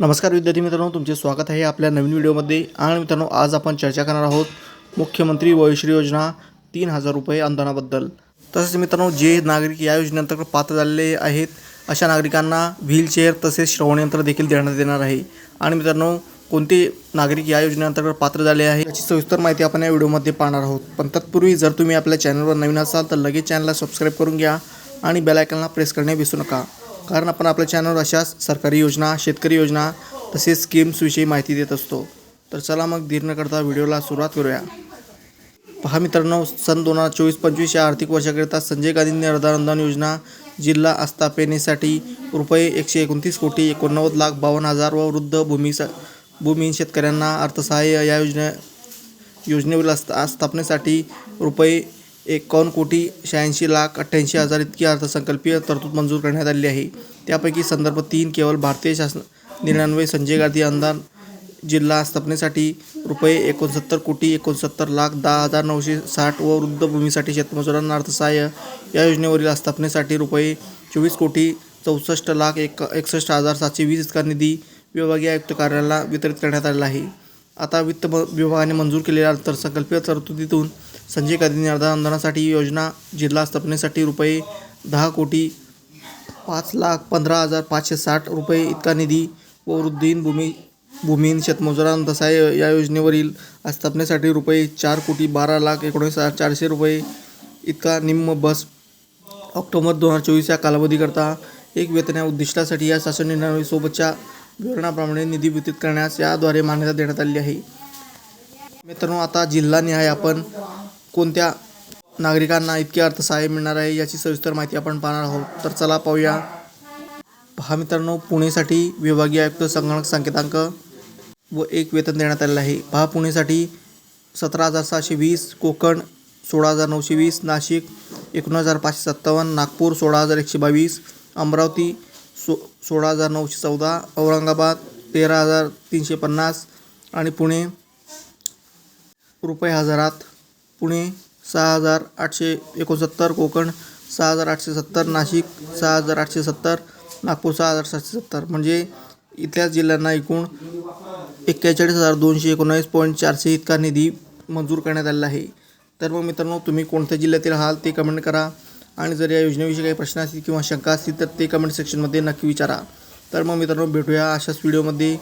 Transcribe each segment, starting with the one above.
नमस्कार विद्यार्थी मित्रांनो तुमचे स्वागत आहे आपल्या नवीन व्हिडिओमध्ये. आणि मित्रांनो आज आपण चर्चा करणार आहोत मुख्यमंत्री वयोश्री योजना तीन हजार रुपये अनुदानाबद्दल. तसेच मित्रांनो जे नागरिक या योजनेअंतर्गत पात्र झालेले आहेत अशा नागरिकांना व्हीलचेअर तसेच श्रवणयंत्र देखील देण्यात येणार आहे. आणि मित्रांनो कोणते नागरिक या योजनेअंतर्गत पात्र झाले आहे याची सविस्तर माहिती आपण या व्हिडिओमध्ये पाहणार आहोत. पण तत्पूर्वी जर तुम्ही आपल्या चॅनलवर नवीन असाल तर लगेच चॅनलला सबस्क्राईब करून घ्या आणि बेल प्रेस करणे विसरू नका. कारण आपण आपल्या चॅनलवर अशाच सरकारी योजना शेतकरी योजना तसेच स्कीम्सविषयी माहिती देत असतो. तर चला मग धीर न करता व्हिडिओला सुरुवात करूया. पहा मित्रांनो सन दोन हजार चोवीस पंचवीस या आर्थिक वर्षाकरिता संजय गांधी निर्धार अनुदान योजना जिल्हा आस्थापनेसाठी रुपये एकशे एकोणतीस कोटी एकोणनव्वद लाख बावन्न हजार व वृद्ध भूमी भूमिहीन शेतकऱ्यांना अर्थसहाय्य या योजने योजनेवरील आस्था स्थापनेसाठी रुपये एकावन्न कोटी शहाऐंशी लाख अठ्ठ्याऐंशी हजार इतकी अर्थसंकल्पीय तरतूद मंजूर करण्यात आली आहे. त्यापैकी संदर्भ तीन केवळ भारतीय शासन निर्णयान्वये संजय गांधी अनुदान जिल्हा स्थापनेसाठी रुपये एकोणसत्तर कोटी एकोणसत्तर लाख दहा हजार नऊशे साठ व वृद्ध भूमीसाठी शेतमजुरांना अर्थसहाय्य या योजनेवरील आस्थापनेसाठी रुपये चोवीस कोटी चौसष्ट लाख एक एकसष्ट हजार सातशे वीस इतका निधी विभागीय आयुक्त कार्यालयाला वितरित करण्यात आलेला आहे. आता वित्त विभागाने मंजूर केलेल्या अर्थसंकल्पीय तरतुदीतून संजय गांधी निर्धार अनुदानासाठी योजना जिल्हा स्थापनेसाठी रुपये दहा कोटी पाच लाख पंधरा हजार पाचशे साठ रुपये इतका निधी व वृद्धीन भूमी भूमीन शेतमजुरांना तसाय या योजनेवरील स्थापनेसाठी रुपये चार कोटी बारा लाख एकोणीस हजार चारशे रुपये इतका निम्म बस ऑक्टोबर दोन हजार चोवीस या कालावधीकरता एक वेतन या उद्दिष्टासाठी या शासन निर्णयासोबतच्या विवरणाप्रमाणे निधी वितरित करण्यास याद्वारे मान्यता देण्यात आली आहे. मित्रांनो आता जिल्हानिहाय आपण कोणत्या नागरिकांना इतके अर्थसहाय्य मिळणार आहे याची सविस्तर माहिती आपण पाहणार आहोत. तर चला पाहूया. हा मित्रांनो पुणेसाठी विभागीय आयुक्त संगणक संकेतांक व एक वेतन देण्यात आलेलं आहे. पहा पुणेसाठी सतरा हजार सहाशे वीस कोकण सोळा हजार नऊशे वीस नाशिक एकोण हजार पाचशे सत्तावन्न नागपूर सोळा हजार एकशे बावीस अमरावती सो सोळा हजार नऊशे चौदा औरंगाबाद तेरा हजार तीनशे पन्नास आणि पुणे रुपये हजारात पुणे सहा हजार आठशे एकोणसत्तर कोकण सहा हजार आठशे सत्तर नाशिक सहा हजार आठशे सत्तर नागपूर सहा हजार सातशे सत्तर. म्हणजे इथल्या जिल्ह्यांना एकूण एक्केचाळीस हजार दोनशे एकोणावीस पॉईंट चारशे इतका निधी मंजूर करण्यात आलेला आहे. तर मग मित्रांनो तुम्ही कोणत्या जिल्ह्यातील आहात ते कमेंट करा. आणि जर या योजनेविषयी काही प्रश्न असतील किंवा शंका असतील तर ते कमेंट सेक्शनमध्ये नक्की विचारा. तर मग मित्रांनो भेटूया अशाच व्हिडिओमध्ये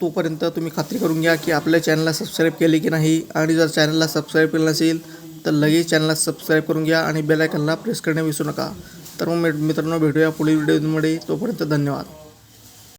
तोपर्यंत तुम्ही खात्री करून घ्या की आपल्या चॅनलला सबस्क्राईब केले की नाही. आणि जर चॅनलला सबस्क्राईब केलं नसेल तर लगेच चॅनलला सबस्क्राईब करून घ्या आणि बेलायकनला प्रेस करणे विसरू नका. तर मग मित्रांनो भेटूया पुढील व्हिडिओमध्ये तोपर्यंत धन्यवाद.